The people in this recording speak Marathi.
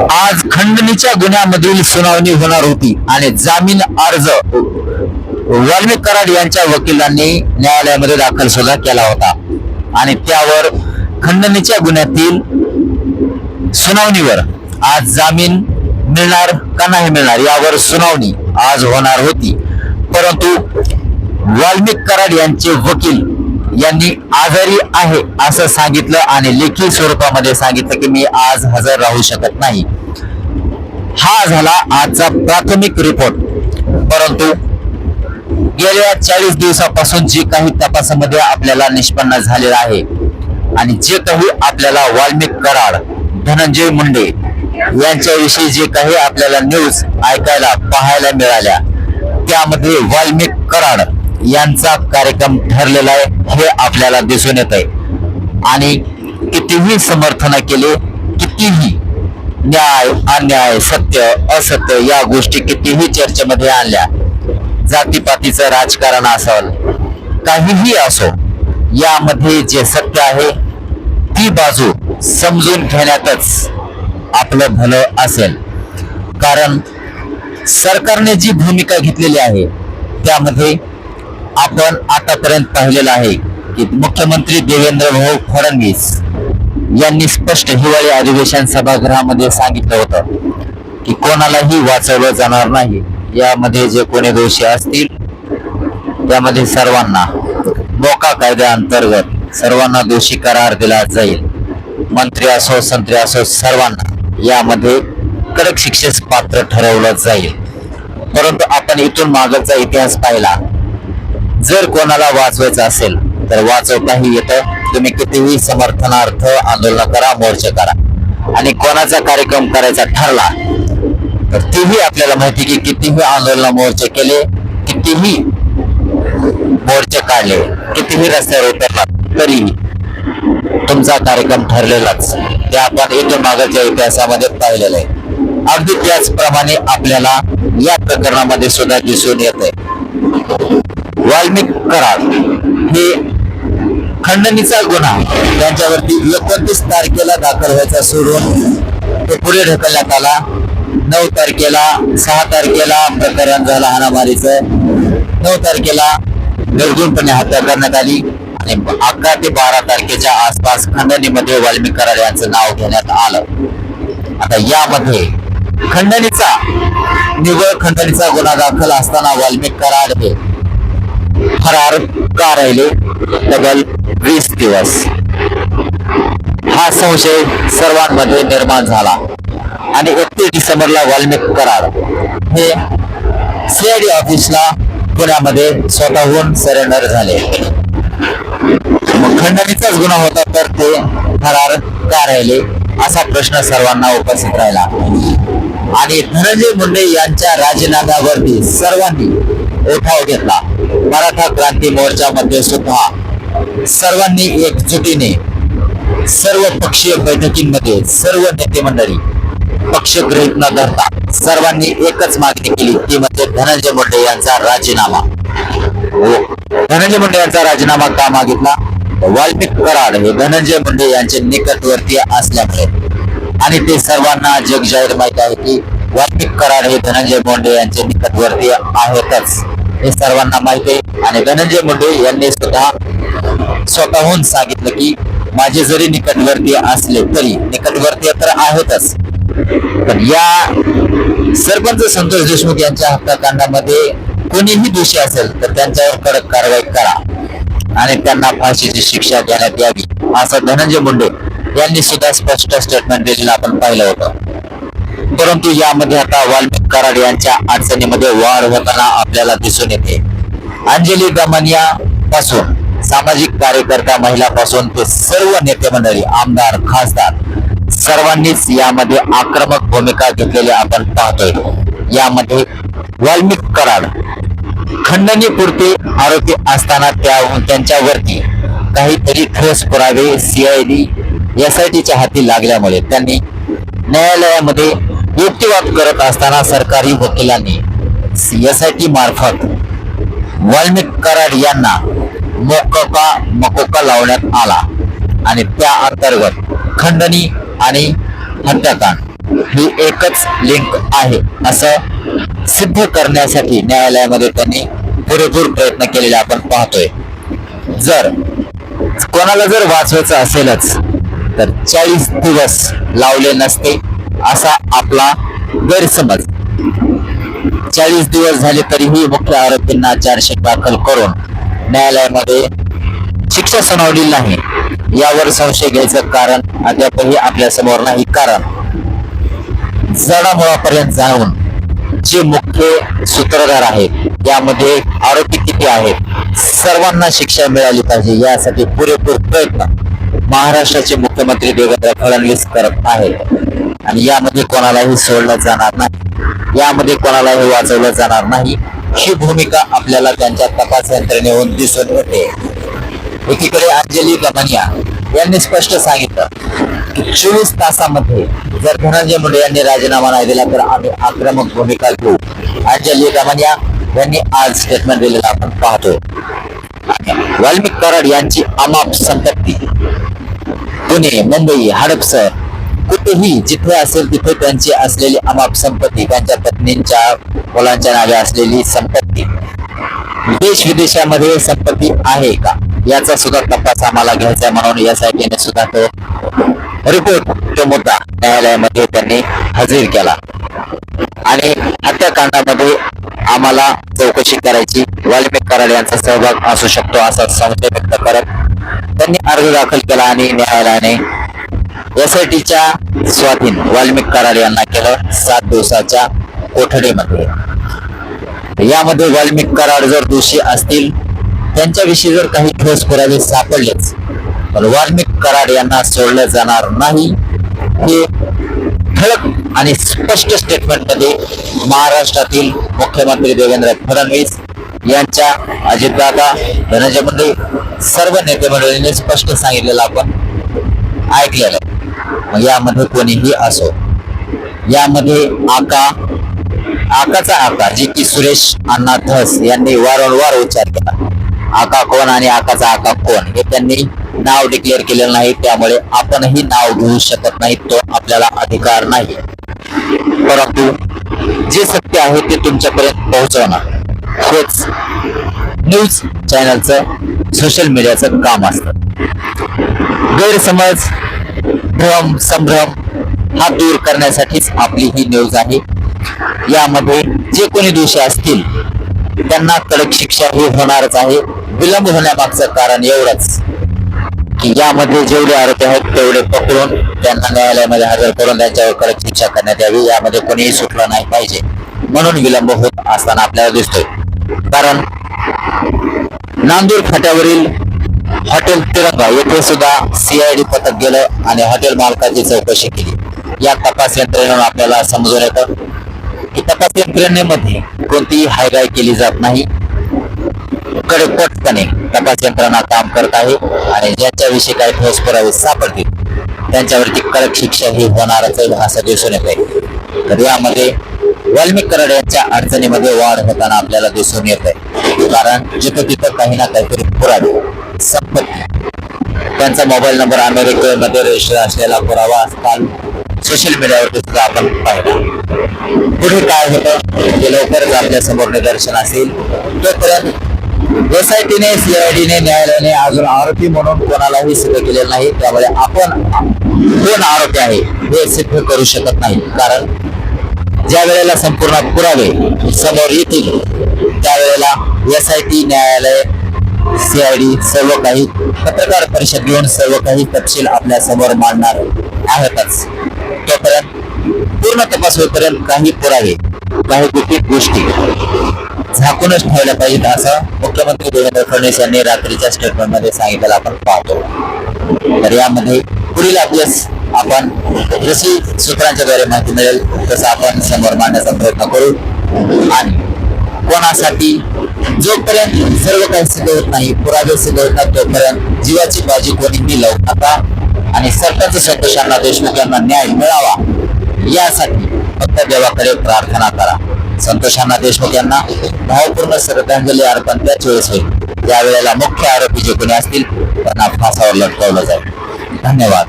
आज खंडणीच्या गुन्ह्यामधील सुनावणी होणार होती आणि जामीन अर्ज वाल्मिक कराड यांच्या वकिलांनी न्यायालयामध्ये दाखल सुद्धा केला होता. आणि त्यावर खंडणीच्या गुन्ह्यातील सुनावणीवर आज जामीन मिळणार का नाही मिळणार यावर सुनावणी आज होणार होती. परंतु वाल्मिक कराड यांचे वकील यांनी आजारी आहे असं सांगितलं आणि लेखी स्वरूपामध्ये सांगितलं की मी आज हजर राहू शकत नाही. हा झाला आजचा प्राथमिक रिपोर्ट परंतु गेल्या चाळीस दिवसापासून जे काही तपासामध्ये आपल्याला निष्पन्न झालेलं आहे आणि जे काही आपल्याला वाल्मिक कराड धनंजय मुंडे यांच्याविषयी जे काही आपल्याला न्यूज ऐकायला पाहायला मिळाल्या त्यामध्ये वाल्मिक कराड यांचा कार्यक्रम ठरलेला आहे हे आपल्याला दिसून येत आहे आणि कितीही समर्थन केले कितीही न्याय अन्याय सत्य असत्य या गोष्टी कितीही चर्चेमध्ये आणल्या जातीपातीचं राजकारण असल काहीही असो यामध्ये जे सत्य आहे ती बाजू समजून घेण्यातच आपलं भलं असेल. कारण सरकारने जी भूमिका घेतलेली आहे त्यामध्ये आपण आतापर्यंत पाहिलेलं आहे की मुख्यमंत्री देवेंद्र भाऊ फडणवीस यांनी स्पष्ट हिवाळी अधिवेशन सभागृहामध्ये सांगितलं होतं की कोणालाही वाचवलं जाणार नाही. यामध्ये जे कोणी दोषी असतील त्यामध्ये सर्वांना मोका कायद्याअंतर्गत सर्वांना दोषी करार दिला जाईल. मंत्री असो संत्री असो सर्वांना यामध्ये कडक शिक्षेस पात्र ठरवलं जाईल. परंतु आपण इथून मागचा इतिहास पाहिला. जर कोणाला वाचवायचं असेल तर वाचवताही येतं. तुम्ही कितीही समर्थनार्थ आंदोलन करा मोर्चे करा. आणि कोणाचा कार्यक्रम करायचा ठरला तर तेही आपल्याला माहिती की कितीही आंदोलन मोर्चे केले कितीही मोर्चे काढले कितीही रस्त्यावर उतरला तरीही तुमचा कार्यक्रम ठरलेलाच. ते आपण इथून मागच्या इतिहासामध्ये पाहिलेलं आहे. अगदी त्याचप्रमाणे आपल्याला या प्रकरणामध्ये सुद्धा दिसून येत आहे वाल्मिक कराड हे खंडणीचा गुन्हा. त्यांच्यावरती एकोणतीस तारखेला दाखल व्हायचा सोडून तो पुढे ढकलण्यात आला. नऊ तारखेला सहा तारखेला प्रकरण झाला हाणामारीचं. नऊ तारखेला निर्गुणपणे हत्या करण्यात आली. आणि अकरा ते बारा तारखेच्या आसपास खंडणीमध्ये वाल्मिक कराड यांचं नाव घेण्यात आलं. आता यामध्ये खंडणीचा निव्वळ खंडणीचा गुन्हा दाखल असताना वाल्मिक कराड हे फरार का राहिले तब्बल वीस दिवस. हा संशय सर्वांमध्ये निर्माण झाला. आणि एकतीस डिसेंबरला वाल्मिक करार. हे सीआयडी ऑफिसला पुण्यामध्ये स्वतःहून सरेंडर झाले. मग खंडणीचाच गुन्हा होता तर ते फरार का राहिले असा प्रश्न सर्वांना उपस्थित राहिला. आणि धनंजय मुंडे यांच्या राजीनाम्यावरती सर्वांनी उठाव घेतला. मराठा क्रांती मोर्चामध्ये सुद्धा सर्वांनी एकजुटीने सर्व पक्षीय बैठकींमध्ये सर्व नेते मंडळी पक्ष गृहीत न धरता सर्वांनी एकच मागणी केली ती म्हणजे धनंजय मुंडे यांचा राजीनामा. धनंजय मुंडे यांचा राजीनामा का मागितला? वाल्मिक कराड हे धनंजय मुंडे यांचे निकटवर्तीय असल्यामुळे. आणि ते सर्वांना जग जाहीर माहीत आहे की वाल्मिक कराड हे धनंजय मुंडे यांचे निकटवर्तीय आहेतच. हे सर्वांना माहिती आहे. आणि धनंजय मुंडे यांनी सुद्धा स्वतःहून सांगितलं की माझे जरी निकटवर्तीय असले तरी निकटवर्तीय तर आहेतच. पण या सरपंच संतोष देशमुख यांच्या हत्याकांडामध्ये कोणीही दोषी असेल तर त्यांच्यावर कडक कारवाई करा. आणि त्यांना फाशीची शिक्षा देण्यात यावी असं धनंजय मुंडे यांनी सुद्धा स्पष्ट स्टेटमेंट दिलेलं आपण पाहिलं होतं. परंतु यामध्ये आता वाल्मिक कराड यांच्या अडचणीमध्ये वाढ होताना आपल्याला दिसून येते. अंजली दमनिया पासून सामाजिक कार्यकर्त्या महिलापासून ते सर्व नेते मंडळी आमदार खासदार सर्वांनीच यामध्ये आक्रमक भूमिका घेतलेली आपण पाहतोय. यामध्ये वाल्मिक कराड खंडणीपुरते आरोपी असताना त्या त्यांच्यावरती काहीतरी ठोस पुरावे सीआयडी एसआयटीच्या हाती लागल्यामुळे त्यांनी न्यायालयामध्ये युक्तिवाद करत असताना सरकारी वकिलांनी सीएसआयटी मार्फत वाल्मिक कराड यांना मोकोका मकोका लावण्यात आला आणि त्या अंतर्गत खंडणी आणि हत्याकांड ही एकच लिंक आहे असं सिद्ध करण्यासाठी न्यायालयामध्ये त्यांनी पुरेपूर प्रयत्न केलेले आपण पाहतोय. जर कोणाला जर वाचवायचं असेलच तर चाळीस दिवस लावले नसते. असा आपला गैरसमज. चाळीस दिवस झाले तरीही मुख्य आरोपींना चार्जशीट दाखल करून न्यायालयामध्ये शिक्षा सुनावली नाही. यावर संशय घ्यायचं कारण अद्यापही आपल्यासमोर नाही. कारण जडामुळापर्यंत जाऊन जे मुख्य सूत्रधार आहेत यामध्ये आरोपी किती आहेत सर्वांना शिक्षा मिळाली पाहिजे यासाठी पुरेपूर प्रयत्न महाराष्ट्राचे मुख्यमंत्री देवेंद्र फडणवीस करत आहेत. आणि यामध्ये कोणालाही सोडलं जाणार नाही. यामध्ये कोणालाही वाचवलं जाणार नाही. ही भूमिका आपल्याला त्यांच्या तपास यंत्रणेहून दिसून येते. एकीकडे अंजली गमनिया यांनी स्पष्ट सांगितलं की चोवीस तासामध्ये जर धनंजय मुंडे यांनी राजीनामा नाही दिला तर आम्ही आक्रमक भूमिका घेऊ. अंजली गमनिया यांनी आज स्टेटमेंट दिलेलं आपण पाहतोय. वाल्मिक कराड यांची अमाप संपत्ती. पुणे मुंबई हडपसर कुठेही जिथे असेल तिथे त्यांची असलेली अमाप संपत्ती त्यांच्या पत्नींच्या मुलांच्या नावे असलेली संपत्ती. देश विदेशामध्ये संपत्ती आहे का? याचा सुद्धा तपास आम्हाला घ्यायचा आहे म्हणून यासाठी सुद्धा तो रिपोर्ट तो मुद्दा न्यायालयामध्ये त्यांनी हजर केला. आणि हत्याकांडामध्ये आम्हाला चौकशी करायची वाल्मिक कराड यांचा सहभाग असू शकतो असा संशय व्यक्त करत त्यांनी अर्ज दाखल केला आणि न्यायालयाने एसआयटीच्या स्वाधीन वाल्मिक कराड यांना केलं सात दिवसाच्या कोठडीमध्ये. यामध्ये वाल्मिक कराड जर दोषी असतील त्यांच्याविषयी जर काही ठोस पुरावे सापडलेच तर वाल्मिक कराड यांना सोडलं जाणार नाही हे ठळक आणि स्पष्ट स्टेटमेंटमध्ये महाराष्ट्रातील मुख्यमंत्री देवेंद्र फडणवीस यांच्या अजितदादा धनंजय मुंडे सर्व नेते मंडळींनी स्पष्ट सांगितलेलं आपण ऐकलेलं आहे. यामध्ये कोणीही असो. यामध्ये आका आकाचा आका जे की सुरेश अण्णा धस यांनी वारंवार उच्चार केला. आका कोण आणि आकाचा आका कोण हे त्यांनी नाव डिक्लेअर केलेलं नाही. त्यामुळे आपणही नाव घेऊ शकत नाही. तो आपल्याला अधिकार नाही. परंतु जे सत्य आहे ते तुमच्यापर्यंत पोहोचवणं हेच न्यूज चॅनलचं सोशल मीडियाचं काम असतं. गैरसमज भ्रम संभ्रम हा दूर करण्यासाठीच आपली ही न्यूज आहे. यामध्ये जे कोणी दोषी असतील त्यांना कडक शिक्षा ही होणारच आहे. विलंब होण्यामागचं कारण एवढंच की यामध्ये जेवढे आरोपी आहेत तेवढे पकडून त्यांना न्यायालयामध्ये हजर करून त्यांच्यावर कडक शिक्षा करण्यात यावी. यामध्ये कोणीही सुटलं नाही पाहिजे. म्हणून विलंब होत असताना आपल्याला दिसतोय. कारण नांदूर फाट्यावरील हॉटेल तिरंगा येथे सुद्धा सीआयडी पथक गेलं आणि हॉटेल मालकाची चौकशी केली. या तपास यंत्रणेवर आपल्याला समजून येतं की तपास यंत्रणेमध्ये कोणतीही हायगाय केली जात नाही. कडेकोटपणे तपास यंत्रणा काम करत आहे आणि ज्यांच्याविषयी काही ठोस पुरावे सापडतील त्यांच्यावरती कडक शिक्षा ही होणारच असं दिसून येत आहे तर यामध्ये वाल्मिक कराड यांच्या अडचणीमध्ये वाढ होताना आपल्याला दिसून येत आहे कारण जिथं तिथं काही ना काहीतरी पुरावे त्यांचा मोबाईल नंबर अमेरिकेमध्ये रजिस्टर असलेला पुरावा काल सोशल मीडियावरती सुद्धा आपण पाहिला. पुढे काय होतं? ते लवकरच आपल्यासमोर निदर्शन असेल. तोपर्यंत एसआयटीने सीआयडीने न्यायालयाने अजून आरोपी म्हणून कोणालाही सिद्ध केलेलं नाही. त्यामुळे आपण कोण आरोपी आहे हे सिद्ध करू शकत नाही. कारण ज्या वेळेला संपूर्ण पुरावे समोर येतील त्यावेळेला एस आय टी न्यायालय सीआयडी सर्व काही पत्रकार परिषद घेऊन सर्व काही तपशील आपल्यासमोर मांडणार आहेतच. तोपर्यंत पूर्ण तपास होईपर्यंत काही पुरावे काही गुपित गोष्टी झाकूनच ठेवल्या पाहिजेत असं मुख्यमंत्री देवेंद्र फडणवीस यांनी रात्रीच्या स्टेटमेंटमध्ये सांगितलेलं आपण पाहतो. तर यामध्ये पुढील आपल्यास आपण जशी सूत्रांच्या द्वारे माहिती मिळेल तसं आपण समोर मांडण्याचा प्रयत्न करू. आणि कोणासाठी? जोपर्यंत सर्व काही सिद्धवत नाही पुरावे सिद्ध नाही तोपर्यंत जीवाची बाजी कोणी लावू नका. आणि सरकारचं संतोषांना देशमुख यांना न्याय मिळावा. यासाठी फक्त देवाकडे प्रार्थना करा. संतोषांना देशमुख यांना भावपूर्ण श्रद्धांजली अर्पण त्याच वेळेस होईल. त्यावेळेला मुख्य आरोपी जे कोणी असतील त्यांना फासावर लटकवलं जाईल. धन्यवाद.